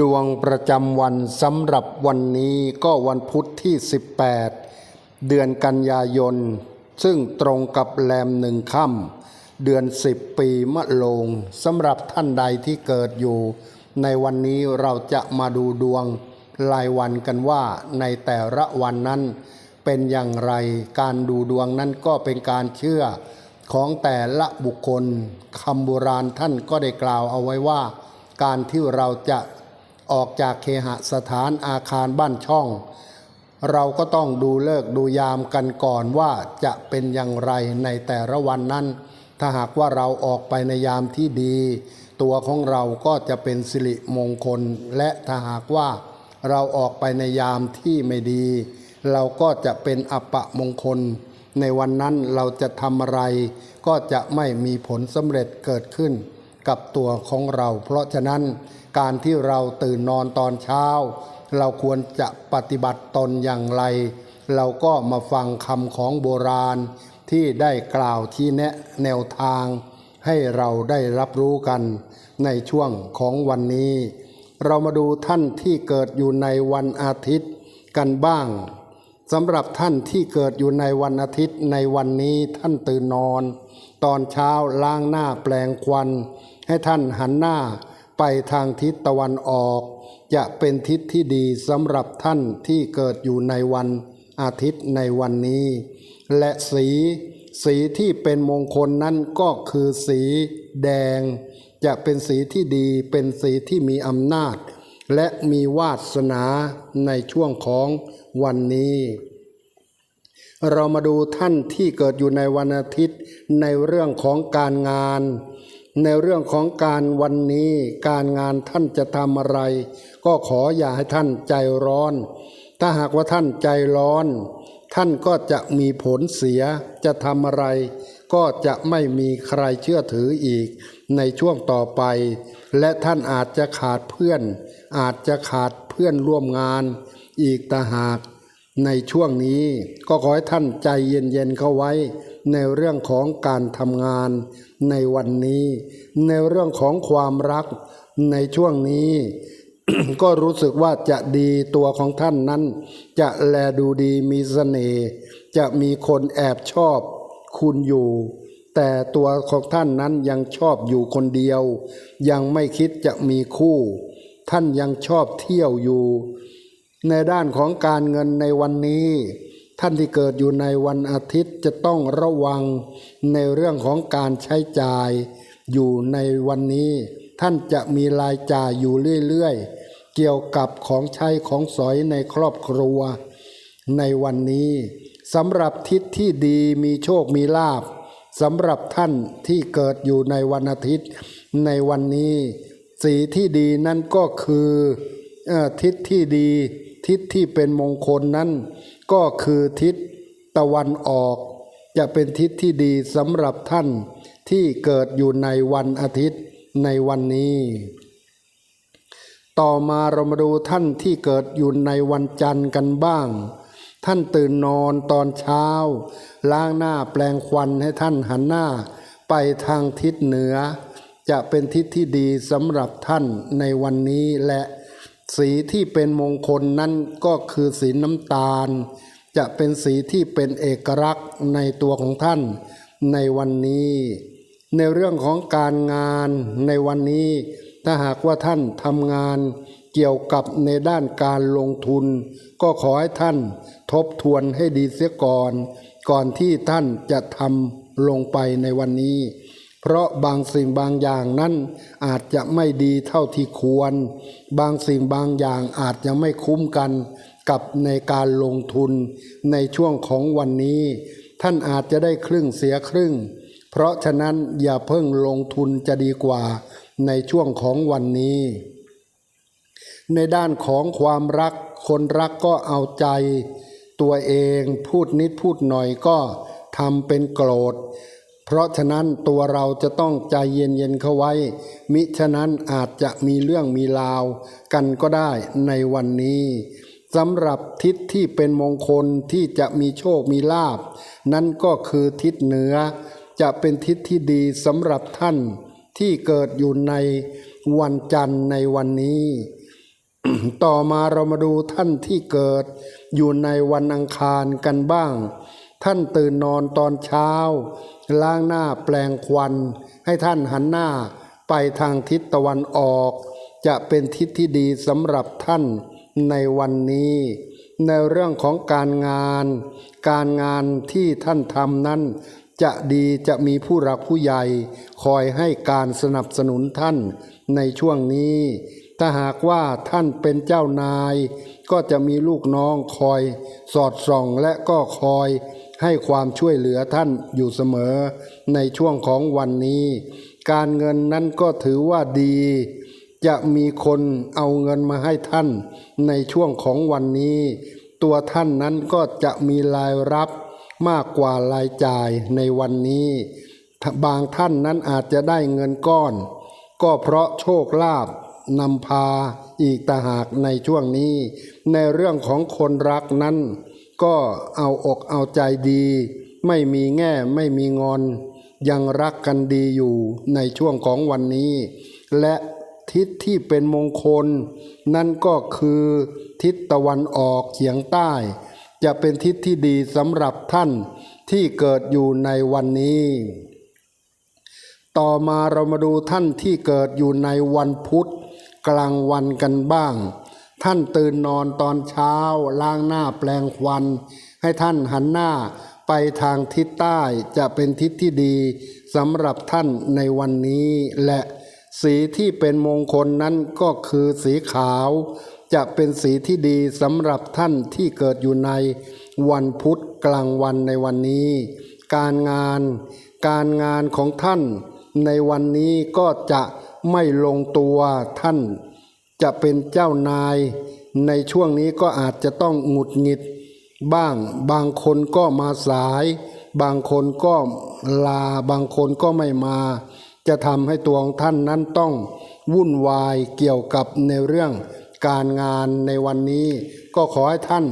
ดวงประจำวันสำหรับวันนี้ก็วันพุธที่ 18 เดือนกันยายน ซึ่งตรงกับแรมหนึ่งค่ำเดือน 10 ปีมะโรงสำหรับท่านใดที่เกิดอยู่ ในวันนี้เราจะมาดูดวงรายวันกันว่าในแต่ละวันนั้น เป็นอย่างไรการดูดวงนั้นก็เป็นการเชื่อของแต่ละบุคคลคำโบราณท่านก็ได้กล่าวเอาไว้ว่า การที่เราจะ ออกจากเคหสถานอาคารบ้านช่อง เราก็ต้องดูเลิกดูยามกันก่อนว่าจะเป็นอย่างไรในแต่ละวันนั้น ถ้าหากว่าเราออกไปในยามที่ดี ตัวของเราก็จะเป็นสิริมงคล และถ้าหากว่าเราออกไปในยามที่ไม่ดี เราก็จะเป็นอัปมงคล ในวันนั้นเราจะทำอะไร ก็จะไม่มีผลสำเร็จเกิดขึ้น กับตัวของเรา เพราะฉะนั้นการที่เราตื่นนอนตอนเช้า เราควรจะปฏิบัติตนอย่างไร เราก็มาฟังคำของโบราณที่ได้กล่าวที่แนะแนวทาง ให้เราได้รับรู้กันในช่วงของวันนี้ เรามาดูท่านที่เกิดอยู่ในวันอาทิตย์กันบ้างสำหรับท่านที่เกิดอยู่ในวันอาทิตย์ในวันนี้ท่านตื่นนอน ตอนเช้าล้างหน้าแปลงควัน ให้ท่านหันหน้าไปทางทิศตะวันออก จะเป็นทิศที่ดีสำหรับท่านที่เกิดอยู่ในวันอาทิตย์ในวันนี้ และสีสีที่เป็นมงคลนั้นก็คือสีแดง จะเป็นสีที่ดีเป็นสีที่มีอำนาจ และมีวาสนาในช่วงของวันนี้ เรามาดูท่านที่เกิดอยู่ในวันอาทิตย์ในเรื่องของการงาน ในเรื่องของการวันนี้การงานท่านจะทำอะไร ก็ขออย่าให้ท่านใจร้อน ถ้าหากว่าท่านใจร้อน ท่านก็จะมีผลเสียจะทำอะไร ก็จะไม่มีใครเชื่อถืออีกในช่วงต่อไป และท่านอาจจะขาดเพื่อน อาจจะขาดเพื่อนร่วมงาน อีกต่หาก ในช่วงนี้ก็ขอให้ท่านใจเย็นๆเข้าไว้ ในเรื่องของการทำงานในวันนี้ ในเรื่องของความรักในช่วงนี้ ก็รู้สึกว่าจะดีตัวของท่านนั้น จะแลดูดีมีเสน่ห์จะมีคนแอบชอบคุณอยู่ แต่ตัวของท่านนั้นยังชอบอยู่คนเดียว ยังไม่คิดจะมีคู่ ท่านยังชอบเที่ยวอยู่ ในด้านของการเงินในวันนี้ ท่านที่เกิดอยู่ในวันอาทิตย์จะต้องระวังในเรื่องของการใช้จ่ายอยู่ในวันนี้ ท่านจะมีรายจ่ายอยู่เรื่อยๆ เกี่ยวกับของใช้ของสอยในครอบครัว ในวันนี้สำหรับทิศที่ดีมีโชคมีลาภสำหรับท่านที่เกิดอยู่ในวันอาทิตย์ ในวันนี้ สีที่ดีนั่นก็คืออทิศที่ดี ทิศที่เป็นมงคลนั้น ก็คือทิศตะวันออก จะเป็นทิศที่ดีสำหรับท่านที่เกิดอยู่ในวันอาทิตย์ในวันนี้ ต่อมาเรามาดูท่านที่เกิดอยู่ในวันจันทร์กันบ้าง ท่านตื่นนอนตอนเช้า ล้างหน้าแปลงควันให้ท่านหันหน้า ไปทางทิศเหนือ จะเป็นทิศที่ดีสำหรับท่านในวันนี้และ สีที่เป็นมงคลนั้นก็คือสีน้ำตาล จะเป็นสีที่เป็นเอกลักษณ์ในตัวของท่านในวันนี้ ในเรื่องของการงานในวันนี้ ถ้าหากว่าท่านทำงานเกี่ยวกับในด้านการลงทุน ก็ขอให้ท่านทบทวนให้ดีเสียก่อน ก่อนที่ท่านจะทำลงไปในวันนี้ เพราะบางสิ่งบางอย่างนั้นอาจจะไม่ดีเท่าที่ควร บางสิ่งบางอย่างอาจจะไม่คุ้มกันกับในการลงทุนในช่วงของวันนี้ ท่านอาจจะได้ครึ่งเสียครึ่ง เพราะฉะนั้นอย่าเพิ่งลงทุนจะดีกว่าในช่วงของวันนี้ ในด้านของความรักคนรักก็เอาใจ ตัวเองพูดนิดพูดหน่อยก็ทำเป็นโกรธ เพราะฉะนั้นตัวเราจะต้องใจเย็นๆเข้าไว้ มิฉะนั้นอาจจะมีเรื่องมีราว กันก็ได้ในวันนี้สำหรับทิศที่เป็นมงคลที่จะมีโชคมีลาบ นั่นก็คือทิศเหนือ จะเป็นทิศที่ดีสำหรับท่านที่เกิดอยู่ในวันจันทร์ในวันนี้ ต่อมาเรามาดูท่านที่เกิดอยู่ในวันอังคารกันบ้าง ท่านตื่นนอนตอนเช้า ล้างหน้าแปลงควัน ให้ท่านหันหน้าไปทางทิศตะวันออก จะเป็นทิศที่ดีสำหรับท่านในวันนี้ ในเรื่องของการงาน การงานที่ท่านทำนั้น จะดีจะมีผู้รักผู้ใหญ่ คอยให้การสนับสนุนท่านในช่วงนี้ ถ้าหากว่าท่านเป็นเจ้านาย ก็จะมีลูกน้องคอย สอดส่องและก็คอย ให้ความช่วยเหลือท่านอยู่เสมอ ในช่วงของวันนี้ การเงินนั้นก็ถือว่าดี จะมีคนเอาเงินมาให้ท่าน ในช่วงของวันนี้ ตัวท่านนั้นก็จะมีรายรับมากกว่ารายจ่ายในวันนี้ บางท่านนั้นอาจจะได้เงินก้อน ก็เพราะโชคลาภนำพาอีกต่าหากในช่วงนี้ ในเรื่องของคนรักนั้น ก็เอาอกเอาใจดี ไม่มีแง่ไม่มีงอน ยังรักกันดีอยู่ในช่วงของวันนี้ และทิศที่เป็นมงคล นั่นก็คือทิศตะวันออกเฉียงใต้ จะเป็นทิศที่ดีสำหรับท่านที่เกิดอยู่ในวันนี้ ต่อมาเรามาดูท่านที่เกิดอยู่ในวันพุธ กลางวันกันบ้าง ท่านตื่นนอนตอนเช้าล้างหน้าแปลงควัน ให้ท่านหันหน้าไปทางทิศใต้จะเป็นทิศที่ดีสำหรับท่านในวันนี้และสีที่เป็นมงคลนั้นก็คือสีขาว จะเป็นสีที่ดีสำหรับท่านที่เกิดอยู่ในวันพุธกลางวันในวันนี้ การงาน การงานของท่านในวันนี้ก็จะไม่ลงตัวท่าน จะเป็นเจ้านายในช่วงนี้ก็อาจจะต้องหงุดหงิดบ้าง บางคนก็มาสาย บางคนก็ลา บางคนก็ไม่มา จะทำให้ตัวของท่านนั้นต้องวุ่นวายเกี่ยวกับในเรื่องการงานในวันนี้ ก็ขอให้ท่าน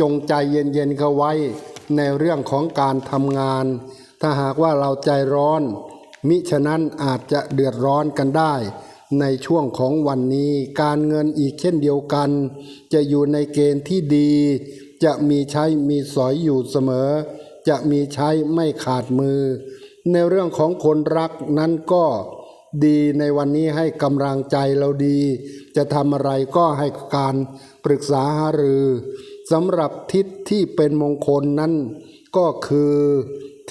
จงใจเย็นๆเข้าไว้ในเรื่องของการทำงาน ถ้าหากว่าเราใจร้อน มิฉะนั้นอาจจะเดือดร้อนกันได้ ในช่วงของวันนี้ การเงินอีกเช่นเดียวกัน จะอยู่ในเกณฑ์ที่ดี จะมีใช้มีสอยอยู่เสมอ จะมีใช้ไม่ขาดมือ ในเรื่องของคนรักนั้นก็ดีในวันนี้ให้กำลังใจเราดี จะทำอะไรก็ให้การปรึกษาหารือสำหรับทิศที่เป็นมงคลนั้น ก็คือ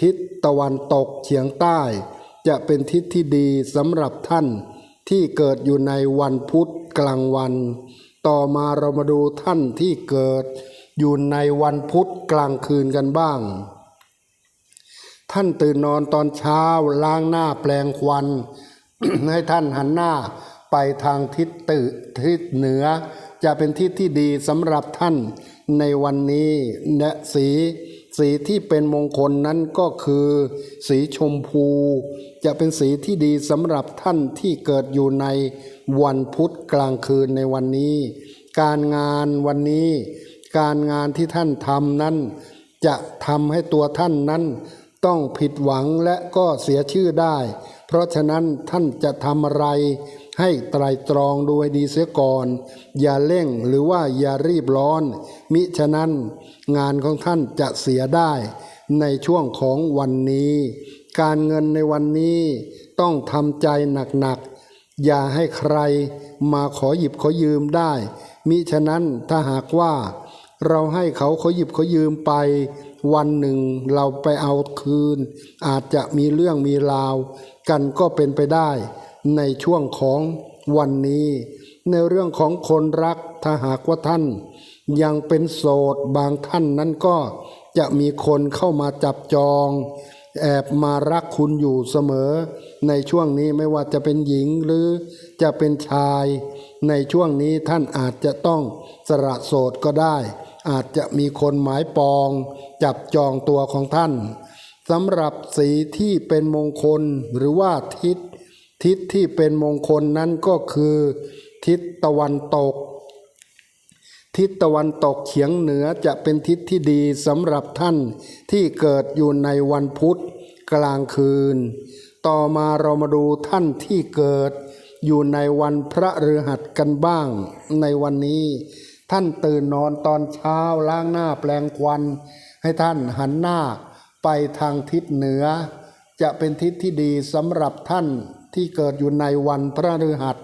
ทิศตะวันตกเฉียงใต้ จะเป็นทิศที่ดีสำหรับท่าน ที่เกิดอยู่ในวันพุธกลางวัน ต่อมาเรามาดูท่านที่เกิดอยู่ในวันพุธกลางคืนกันบ้าง ท่านตื่นนอนตอนเช้าล้างหน้าแปลงควัน ให้ท่านหันหน้าไปทางทิศตืทิศเหนือ จะเป็นทิศที่ดีสำหรับท่านในวันนี้และสี สีที่เป็นมงคลนั้นก็คือ สีชมพู จะเป็นสีที่ดีสำหรับท่านที่เกิดอยู่ในวันพุธกลางคืนในวันนี้ การงานวันนี้ การงานที่ท่านทำนั้น จะทำให้ตัวท่านนั้น ต้องผิดหวังและก็เสียชื่อได้ เพราะฉะนั้นท่านจะทำอะไร ให้ไตรตรองดูให้ดีเสียก่อน อย่าเร่งหรือว่าอย่ารีบร้อน มิฉะนั้นงานของท่านจะเสียได้ในช่วงของวันนี้ การเงินในวันนี้ต้องทำใจหนักๆ อย่าให้ใครมาขอหยิบขอยืมได้ มิฉะนั้นถ้าหากว่า เราให้เขาเขาหยิบเขายืมไป วันหนึ่งเราไปเอาคืน อาจจะมีเรื่องมีราว กันก็เป็นไปได้ ในช่วงของวันนี้ ในเรื่องของคนรักถ้าหากว่าท่าน ยังเป็นโสดบางท่านนั้นก็จะมีคนเข้ามาจับจอง แอบมารักคุณอยู่เสมอ ในช่วงนี้ไม่ว่าจะเป็นหญิงหรือจะเป็นชาย ในช่วงนี้ท่านอาจจะต้องสละโสดก็ได้ อาจจะมีคนหมายปอง จับจองตัวของท่านสำหรับสีที่เป็นมงคลหรือว่าทิศ ทิศที่เป็นมงคลนั้นก็คือ ทิศตะวันตก ทิศตะวันตกเฉียงเหนือจะเป็นทิศที่ดีสำหรับท่านที่เกิดอยู่ในวันพุธกลางคืน ต่อมาเรามาดูท่านที่เกิดอยู่ในวันพระฤหัสกันบ้างในวันนี้ ท่านตื่นนอนตอนเช้าล้างหน้าแปลงควัน ให้ท่านหันหน้าไปทางทิศเหนือ จะเป็นทิศที่ดีสำหรับท่าน ที่เกิดอยู่ในวันพระฤหัส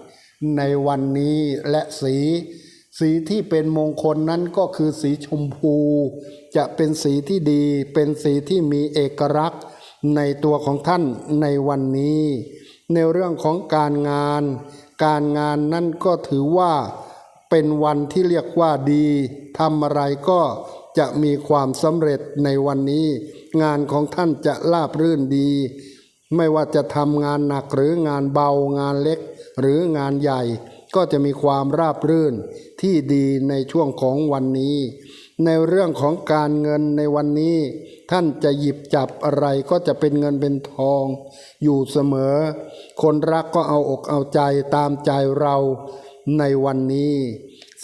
ในวันนี้และสี สีที่เป็นมงคลนั้นก็คือสีชมพู จะเป็นสีที่ดี เป็นสีที่มีเอกลักษณ์ในตัวของท่านในวันนี้ ในเรื่องของการงาน การงานนั่นก็ถือว่าเป็นวันที่เรียกว่าดีทำอะไรก็จะมีความสำเร็จในวันนี้ งานของท่านจะราบรื่นดี ไม่ว่าจะทำงานหนักหรืองานเบางานเล็กหรืองานใหญ่ ก็จะมีความราบรื่นที่ดีในช่วงของวันนี้ ในเรื่องของการเงินในวันนี้ ท่านจะหยิบจับอะไรก็จะเป็นเงินเป็นทอง อยู่เสมอ คนรักก็เอาอกเอาใจตามใจเราในวันนี้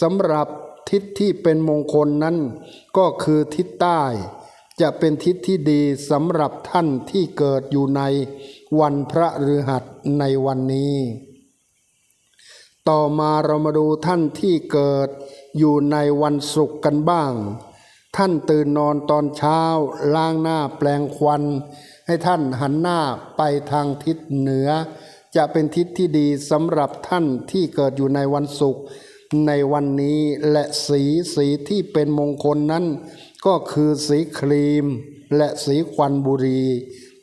สำหรับทิศที่เป็นมงคลนั้น ก็คือทิศใต้ จะเป็นทิศที่ดีสำหรับท่านที่เกิดอยู่ในวันพระฤหัสในวันนี้ ต่อมาเรามาดูท่านที่เกิดอยู่ในวันศุกร์กันบ้าง ท่านตื่นนอนตอนเช้า ล้างหน้าแปลงควัน ให้ท่านหันหน้าไปทางทิศเหนือ จะเป็นทิศที่ดีสำหรับท่านที่เกิดอยู่ในวันศุกร์ในวันนี้และสีสีที่เป็นมงคลนั้น ก็คือสีครีมและสีควันบุรี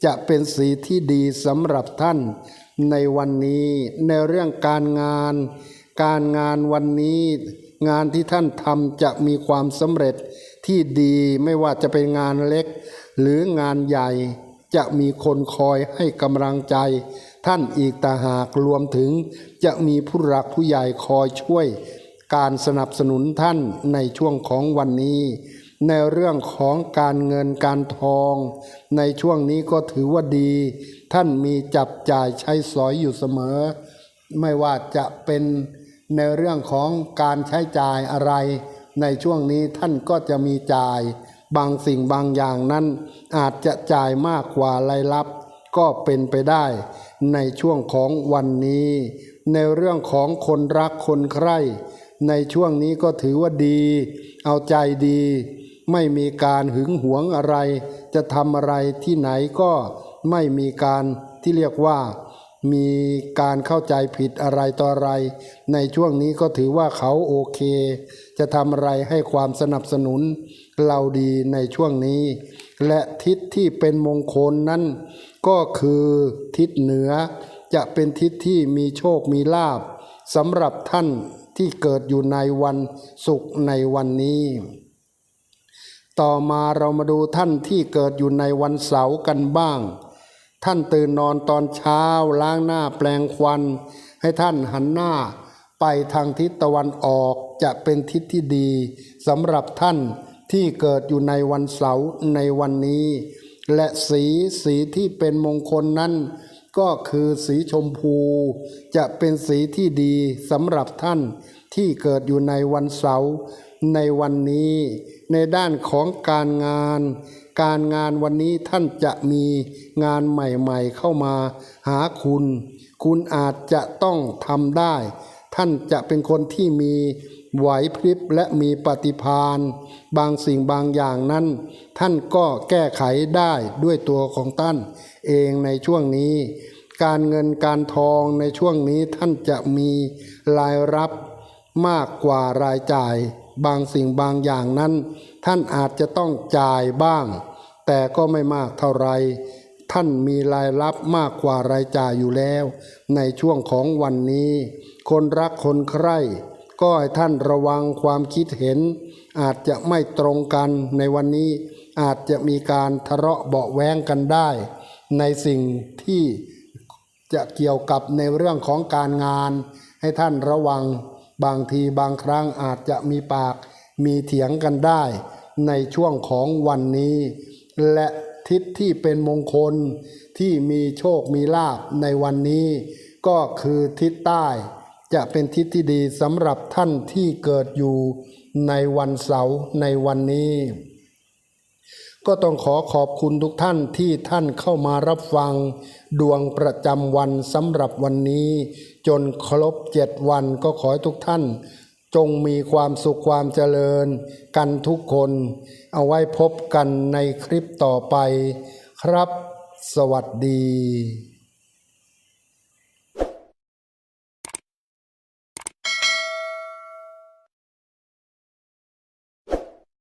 จะเป็นสีที่ดีสำหรับท่าน ในวันนี้ในเรื่องการงาน การงานวันนี้ งานที่ท่านทำจะมีความสำเร็จที่ดีไม่ว่าจะเป็นงานเล็ก หรืองานใหญ่จะมีคนคอยให้กำลังใจ ท่านอีกต่าหากรวมถึงจะมีผู้หลักผู้ใหญ่คอยช่วย การสนับสนุนท่านในช่วงของวันนี้ ในเรื่องของการเงินการทอง ในช่วงนี้ก็ถือว่าดี ท่านมีจับจ่ายใช้สอยอยู่เสมอ ไม่ว่าจะเป็นในเรื่องของการใช้จ่ายอะไร ในช่วงนี้ท่านก็จะมีจ่าย บางสิ่งบางอย่างนั้น อาจจะจ่ายมากกว่ารายรับ ก็เป็นไปได้ ในช่วงของวันนี้ ในเรื่องของคนรักคนใคร่ในช่วงนี้ก็ถือว่าดี เอาใจดี ไม่มีการหึงหวงอะไร จะทำอะไรที่ไหนก็ไม่มีการที่เรียกว่ามีการเข้าใจผิดอะไรต่ออะไร ในช่วงนี้ก็ถือว่าเขาโอเค จะทำอะไรให้ความสนับสนุนเราดีในช่วงนี้ และทิศที่เป็นมงคลนั้น ก็คือทิศเหนือ จะเป็นทิศที่มีโชคมีลาบสำหรับท่านที่เกิดอยู่ในวันศุกร์ในวันนี้ ต่อมาเรามาดูท่านที่เกิดอยู่ในวันเสาร์กันบ้าง ท่านตื่นนอนตอนเช้าล้างหน้าแปลงควัน ให้ท่านหันหน้าไปทางทิศตะวันออกจะเป็นทิศที่ดีสำหรับท่านที่เกิดอยู่ในวันเสาร์ในวันนี้ และสีสีที่เป็นมงคลนั้น ก็คือสีชมพู จะเป็นสีที่ดีสำหรับท่านที่เกิดอยู่ในวันเสาร์ ในวันนี้ในด้านของการงาน การงานวันนี้ท่านจะมีงานใหม่ๆเข้ามาหาคุณ คุณอาจจะต้องทำได้ ท่านจะเป็นคนที่มีไหวพริบและมีปฏิภาณบางสิ่งบางอย่างนั้น ท่านก็แก้ไขได้ด้วยตัวของท่าน เองในช่วงนี้ การเงินการทองในช่วงนี้ท่านจะมีรายรับมากกว่ารายจ่าย บางสิ่งบางอย่างนั้น ท่านอาจจะต้องจ่ายบ้าง แต่ก็ไม่มากเท่าไร ท่านมีรายรับมากกว่ารายจ่ายอยู่แล้ว ในช่วงของวันนี้ คนรักคนใคร่ก็ให้ท่านระวังความคิดเห็น อาจจะไม่ตรงกันในวันนี้ อาจจะมีการทะเลาะเบาแว้งกันได้ ในสิ่งที่จะเกี่ยวกับในเรื่องของการงาน ให้ท่านระวัง บางทีบางครั้งอาจจะมีปากมีเถียงกันได้ในช่วงของวันนี้ และทิศที่เป็นมงคลที่มีโชคมีลาบในวันนี้ ก็คือทิศใต้ จะเป็นทิศที่ดีสำหรับท่านที่เกิดอยู่ในวันเสาร์ในวันนี้ ก็ต้องขอขอบคุณทุกท่านที่ท่านเข้ามารับฟัง ดวงประจำวันสำหรับวันนี้ จนครบเจ็ดวันก็ขอให้ทุกท่าน จงมีความสุขความเจริญ กันทุกคน เอาไว้พบกันในคลิปต่อไป ครับ สวัสดี